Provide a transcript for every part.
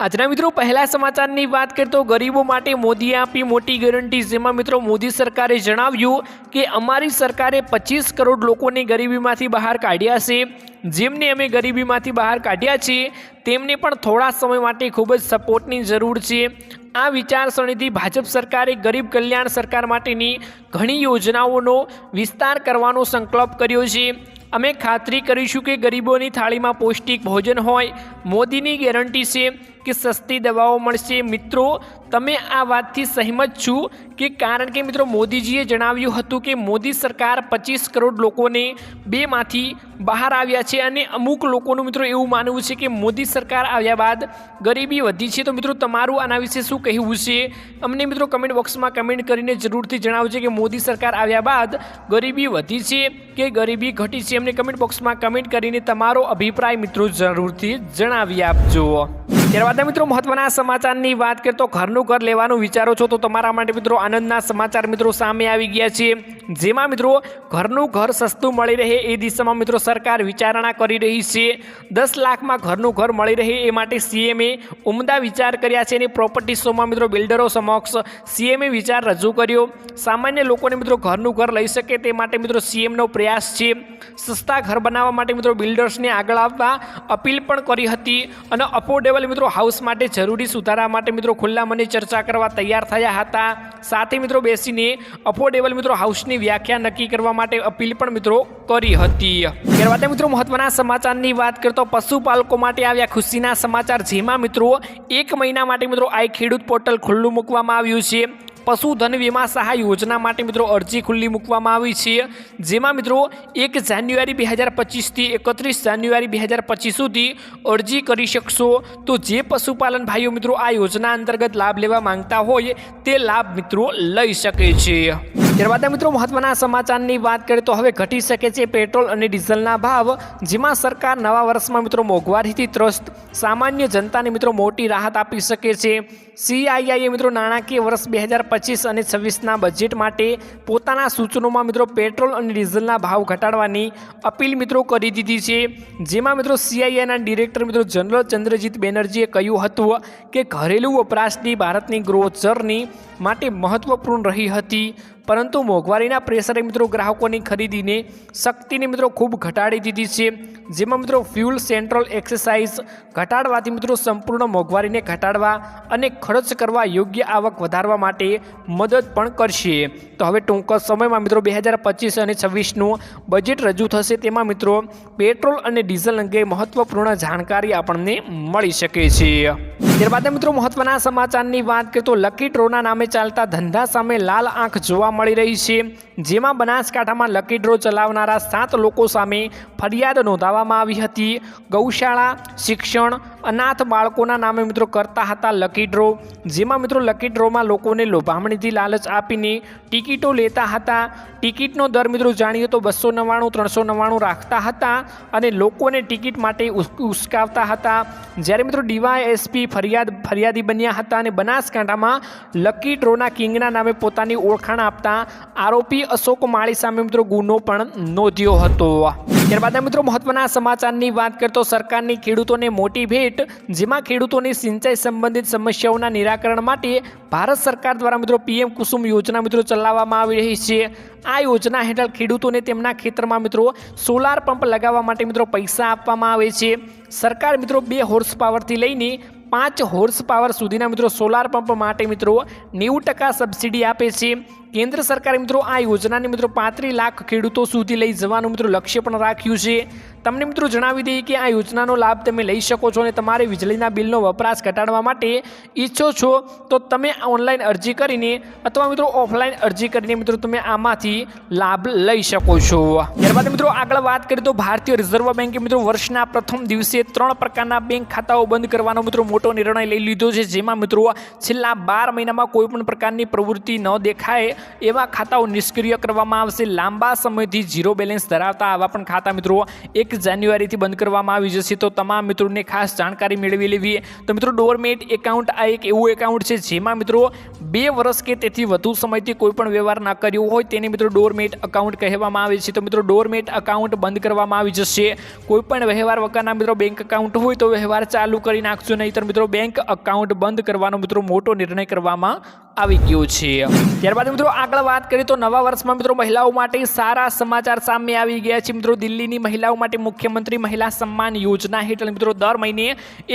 આજના મિત્રો, પહેલા સમાચારની વાત કરીએ તો ગરીબો માટે મોદીએ આપી મોટી ગેરંટી. જેમાં મિત્રો, મોદી સરકારે જણાવ્યું કે અમારી સરકારે પચીસ કરોડ લોકોને ગરીબીમાંથી બહાર કાઢ્યા છે. જેમને અમે ગરીબીમાંથી બહાર કાઢ્યા છે તેમને પણ થોડા સમય માટે ખૂબ જ સપોર્ટની જરૂર છે. આ વિચારસરણીથી ભાજપ સરકારે ગરીબ કલ્યાણ સરકાર માટેની ઘણી યોજનાઓનો વિસ્તાર કરવાનો સંકલ્પ કર્યો છે. અમે ખાતરી કરીશું કે ગરીબોની થાળીમાં પૌષ્ટિક ભોજન હોય, મોદીની ગેરંટી છે કે સસ્તી દવાઓ મળશે. મિત્રો તમે આ વાતથી સહેમત છું કે કારણ કે મિત્રો મોદીજીએ જણાવ્યું હતું કે મોદી સરકાર પચીસ કરોડ લોકોને બેમાંથી બહાર આવ્યા છે અને અમુક લોકોનું મિત્રો એવું માનવું છે કે મોદી સરકાર આવ્યા બાદ ગરીબી વધી છે. તો મિત્રો તમારું આના વિશે શું કહેવું છે? અમને મિત્રો કમેન્ટ બોક્સમાં કમેન્ટ કરીને જરૂરથી જણાવજો કે મોદી સરકાર આવ્યા બાદ ગરીબી વધી છે કે ગરીબી ઘટી છે? અમને કમેન્ટ બોક્સમાં કમેન્ટ કરીને તમારો અભિપ્રાય મિત્રો જરૂરથી જણાવી આપજો. ત્યારબાદ મિત્રો મહત્વના સમાચારની વાત કરીએ તો ઘરનું ઘર લેવાનું વિચારો છો તો તમારા માટે મિત્રો આનંદના સમાચાર મિત્રો સામે આવી ગયા છે. જેમાં મિત્રો ઘરનું ઘર સસ્તું મળી રહે એ દિશામાં મિત્રો સરકાર વિચારણા કરી રહી છે. દસ લાખમાં ઘરનું ઘર મળી રહે એ માટે સીએમએ ઉમદા વિચાર કર્યા છે અને પ્રોપર્ટી શોમાં મિત્રો બિલ્ડરો સમક્ષ સીએમએ વિચાર રજૂ કર્યો. સામાન્ય લોકોને મિત્રો ઘરનું ઘર લઈ શકે તે માટે મિત્રો સીએમનો પ્રયાસ છે. સસ્તા ઘર બનાવવા માટે મિત્રો બિલ્ડર્સને આગળ આવવા અપીલ પણ કરી હતી અને અફોર્ડેબલ મિત્રો હાઉસ માટે જરૂરી સુધારા માટે મિત્રો ખુલ્લા મને ચર્ચા કરવા તૈયાર થયા હતા. સાથે મિત્રો બેસીને અફોર્ડેબલ મિત્રો હાઉસની વ્યાખ્યા નક્કી કરવા માટે અપીલ પણ મિત્રો કરી હતી. ત્યારબાદ મિત્રો મહત્વના સમાચારની વાત કરતો પશુપાલકો માટે આવ્યા ખુશીના સમાચાર, જેમાં મિત્રો એક મહિના માટે મિત્રો આ ખેડૂત પોર્ટલ ખુલ્લું મૂકવામાં આવ્યું છે. પશુધન વીમા સહાય યોજના માટે મિત્રો અરજી ખુલ્લી મૂકવામાં આવી છે. જેમાં મિત્રો એક જાન્યુઆરી બે હજાર પચીસથી એકત્રીસ જાન્યુઆરી બે હજાર પચીસ સુધી અરજી કરી શકશો. તો જે પશુપાલન ભાઈઓ મિત્રો આ યોજના અંતર્ગત લાભ લેવા માંગતા હોય તે લાભ મિત્રો લઈ શકે છે. ત્યારબાદ મિત્રો મહત્વના સમાચારની વાત કરીએ તો હવે ઘટી શકે છે પેટ્રોલ અને ડીઝલના ભાવ, જેમાં સરકાર નવા વર્ષમાં મિત્રો મોંઘવારીથી ત્રસ્ત. સામાન્ય જનતાને મિત્રો મોટી રાહત આપી શકે છે. સીઆઈઆઈએ મિત્રો નાણાકીય વર્ષ બે હજાર પચીસ અને છવ્વીસના બજેટ માટે પોતાના સૂચનોમાં મિત્રો પેટ્રોલ અને ડીઝલના ભાવ ઘટાડવાની અપીલ મિત્રો કરી દીધી છે. જેમાં મિત્રો સીઆઈઆઈના ડિરેક્ટર મિત્રો જનરલ ચંદ્રજીત બેનર્જીએ કહ્યું હતું કે ઘરેલું વપરાશની ભારતની ગ્રોથ જર્ની માટે મહત્વપૂર્ણ રહી હતી. પરંતુ મોંઘવારીના પ્રેશરે મિત્રો ગ્રાહકોની ખરીદીને શક્તિને મિત્રો ખૂબ ઘટાડી દીધી છે. જેમાં મિત્રો ફ્યુલ સેન્ટ્રલ એક્સરસાઇઝ ઘટાડવાથી મિત્રો સંપૂર્ણ મોંઘવારીને ઘટાડવા અને ખર્ચ કરવા યોગ્ય આવક વધારવા માટે મદદ પણ કરશે. તો હવે ટૂંક સમયમાં મિત્રો બે હજાર પચીસ અને છવ્વીસનું બજેટ રજૂ થશે. તેમાં મિત્રો પેટ્રોલ અને ડીઝલ અંગે મહત્વપૂર્ણ જાણકારી આપણને મળી શકે છે. ત્યારબાદ મિત્રો મહત્વના સમાચારની વાત કરીએ તો લકી ટ્રોના નામે ચાલતા ધંધા સામે લાલ આંખ જોવા મળી રહી છે. જેમાં બનાસકાંઠામાં લકી ડ્રો ચલાવનારા સાત લોકો સામે ફરિયાદ નોંધાવવામાં આવી હતી. ગૌશાળા, શિક્ષણ અનાથ બાળકોના નામે મિત્રો કરતા હતા લકી ડ્રો જેમાં મિત્રો લકી ડ્રોમાં લોકોને લોભામણીથી લાલચ આપીને ટિકિટો લેતા હતા. ટિકિટનો દર મિત્રો જાણીએ તો બસો નવ્વાણું, ત્રણસો નવ્વાણું રાખતા હતા અને લોકોને ટિકિટ માટે ઉશ્કાવતા હતા. જ્યારે મિત્રો ડીવાયએસપી ફરિયાદ, ફરિયાદી બન્યા હતા અને બનાસકાંઠામાં લકી ડ્રોના કિંગના નામે પોતાની ઓળખાણ આપતા આરોપી અશોક માળી સામે મિત્રો ગુનો પણ નોંધ્યો હતો. ત્યારબાદ મિત્રો મહત્વના સમાચારની વાત કરતો સરકારની ખેડૂતોને મોટી ભેટ, જેમાં ખેડૂતોની સિંચાઈ સંબંધિત સમસ્યાઓના નિરાકરણ માટે ભારત સરકાર દ્વારા મિત્રો પીએમ કુસુમ યોજના મિત્રો ચલાવવામાં આવી રહી છે. આ યોજના હેઠળ ખેડૂતોને તેમના ખેતરમાં મિત્રો સોલાર પંપ લગાવવા માટે મિત્રો પૈસા આપવામાં આવે છે. સરકાર મિત્રો બે હોર્સ પાવરથી લઈને પાંચ હોર્સ પાવર સુધીના મિત્રો સોલાર પંપ માટે મિત્રો નેવું ટકા સબસિડી આપે છે. કેન્દ્ર સરકારે મિત્રો આ યોજનાને મિત્રો પાંત્રીસ લાખ ખેડૂતો સુધી લઈ જવાનું મિત્રો લક્ષ્ય પણ રાખ્યું છે. તમને મિત્રો જણાવી દઈએ કે આ યોજનાનો લાભ તમે લઈ શકો છો અને તમારે વીજળીના બિલનો વપરાશ ઘટાડવા માટે ઈચ્છો છો, તો તમે ઓનલાઈન અરજી કરીને અથવા મિત્રો ઓફલાઈન અરજી કરીને મિત્રો તમે આમાંથી લાભ લઈ શકો છો. ત્યારબાદ મિત્રો આગળ વાત કરીએ તો ભારતીય રિઝર્વ બેન્કે મિત્રો વર્ષના પ્રથમ દિવસે ત્રણ પ્રકારના બેંક ખાતાઓ બંધ કરવાનો મિત્રો મોટો નિર્ણય લઈ લીધો છે, જેમાં મિત્રો છેલ્લા બાર મહિનામાં કોઈપણ પ્રકારની પ્રવૃત્તિ ન દેખાય એવા ખાતાઓ નિષ્ક્રિય કરવામાં આવશે. લાંબા સમયથી ઝીરો બેલેન્સ ધરાવતા આવા પણ ખાતા મિત્રો એક એક જાન્યુઆરીથી બંધ કરવામાં આવી જશે. તો તમામ મિત્રોને ખાસ જાણકારી મેળવી લેવી. તો મિત્રો, ડોરમેટ એકાઉન્ટ આ એક એવું એકાઉન્ટ છે જેમાં મિત્રો બે વર્ષ કે તેથી વધુ સમયથી કોઈપણ વ્યવહાર ના કર્યો હોય તેને મિત્રો ડોરમેટ અકાઉન્ટ કહેવામાં આવે છે. તો મિત્રો, ડોરમેટ અકાઉન્ટ બંધ કરવામાં આવી જશે. કોઈપણ વ્યવહાર વગરના મિત્રો બેંક અકાઉન્ટ હોય તો વ્યવહાર ચાલુ કરી નાખજો નહીંતર મિત્રો, બેંક એકાઉન્ટ બંધ કરવાનો મિત્રો મોટો નિર્ણય કરવામાં આવી ગયો છે. ત્યારબાદ મિત્રો, આગળ વાત કરીએ તો નવા વર્ષમાં મિત્રો મહિલાઓ માટે સારા સમાચાર સામે આવી ગયા છે. મિત્રો, દિલ્હીની મહિલાઓ માટે મુખ્યમંત્રી મહિલા સન્માન યોજના હેઠળ મિત્રો દર મહિને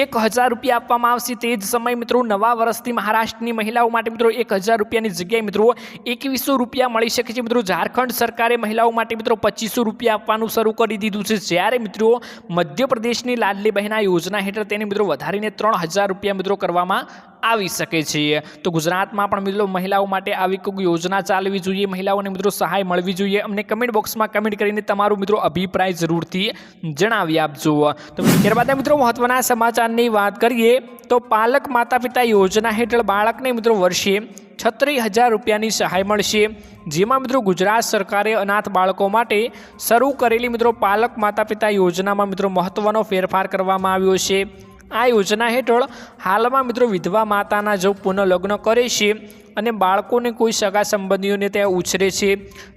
એક હજાર રૂપિયા આપવામાં આવશે. તે જ સમય મિત્રો નવા વર્ષથી મહારાષ્ટ્રની મહિલાઓ માટે મિત્રો એક હજાર રૂપિયાની જગ્યાએ મિત્રો એકવીસો રૂપિયા મળી શકે છે. મિત્રો ઝારખંડ સરકારે મહિલાઓ માટે મિત્રો પચીસો રૂપિયા આપવાનું શરૂ કરી દીધું છે. જ્યારે મિત્રો મધ્યપ્રદેશની લાડલી બહેના યોજના હેઠળ તેને મિત્રો વધારીને ત્રણ હજાર રૂપિયા મિત્રો કરવામાં આવી શકે છે. તો ગુજરાતમાં પણ મિત્રો મહિલાઓ માટે આવી કોઈ યોજના ચાલવી જોઈએ, મહિલાઓને મિત્રો સહાય મળવી જોઈએ. અમને કમેન્ટ બોક્સમાં કમેન્ટ કરીને તમારું મિત્રો અભિપ્રાય જરૂરથી જણાવી આપજો. તો ત્યારબાદ મિત્રો મહત્વના સમાચારની વાત કરીએ, તો પાલક માતા પિતા યોજના હેઠળ બાળકને મિત્રો વર્ષે છત્રીસ હજાર રૂપિયાની સહાય મળશે. જેમાં મિત્રો ગુજરાત સરકારે અનાથ બાળકો માટે શરૂ કરેલી મિત્રો પાલક માતા પિતા યોજનામાં મિત્રો મહત્વનો ફેરફાર કરવામાં આવ્યો છે. આ યોજના હેઠળ હાલમાં મિત્રો વિધવા માતાના જો પુનઃ લગ્ન કરે છે અને બાળકોને કોઈ સગા સંબંધીઓને ત્યાં ઉછરે છે,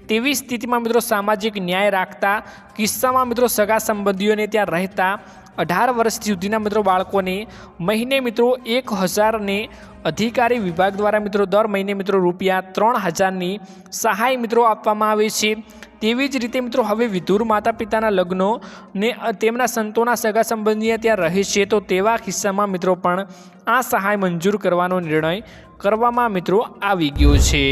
તેવી સ્થિતિમાં મિત્રો સામાજિક ન્યાય રાખતા કિસ્સામાં મિત્રો સગા સંબંધીઓને ત્યાં રહેતા અઢાર વર્ષ સુધીના મિત્રો બાળકોને મહિને મિત્રો એક હજારને અધિકારી વિભાગ દ્વારા મિત્રો દર મહિને મિત્રો રૂપિયા ત્રણ હજારની સહાય મિત્રો આપવામાં આવે છે. તેવી જ રીતે મિત્રો, હવે વિધુર માતા પિતાના લગ્નો ને તેમના સંતોના સગા સંબંધીએ ત્યાં રહે છે, તો તેવા કિસ્સામાં મિત્રો પણ આ સહાય મંજૂર કરવાનો નિર્ણય કરવામાં મિત્રો આવી ગયો છે.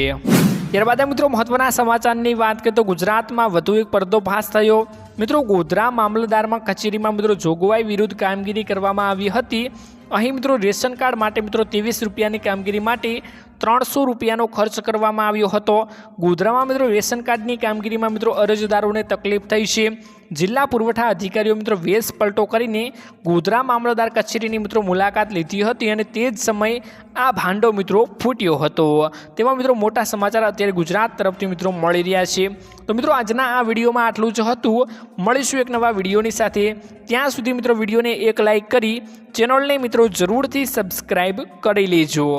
ત્યારબાદ મિત્રો મહત્વના સમાચારની વાત કરીએ તો ગુજરાતમાં વધુ એક પર્દોફાશ થયો. મિત્રો, ગોધરા મામલતદારમાં કચેરીમાં મિત્રો જોગવાઈ વિરુદ્ધ કામગીરી કરવામાં આવી હતી. અહીં મિત્રો, રેશન કાર્ડ માટે મિત્રો ત્રેવીસ રૂપિયાની કામગીરી માટે ત્રણસો રૂપિયાનો ખર્ચ કરવામાં આવ્યો હતો. ગોધરામાં મિત્રો રેશન કાર્ડની કામગીરીમાં મિત્રો અરજદારોને તકલીફ થઈ છે. જિલ્લા પુરવઠા અધિકારીઓ મિત્રો વેશ પલટો કરીને ગોધરા મામલતદાર કચેરીની મિત્રો મુલાકાત લીધી હતી અને તે જ સમયે આ ભાંડો મિત્રો ફૂટ્યો હતો. તેમાં મિત્રો મોટા સમાચાર અત્યારે ગુજરાત તરફથી મિત્રો મળી રહ્યા છે. તો મિત્રો આજના આ વિડીયોમાં આટલું જ હતું. મળીશું એક નવા વિડીયોની સાથે. ત્યાં સુધી મિત્રો વિડીયોને એક લાઇક કરી ચેનલને મિત્રો જરૂરથી સબસ્ક્રાઈબ કરી લેજો.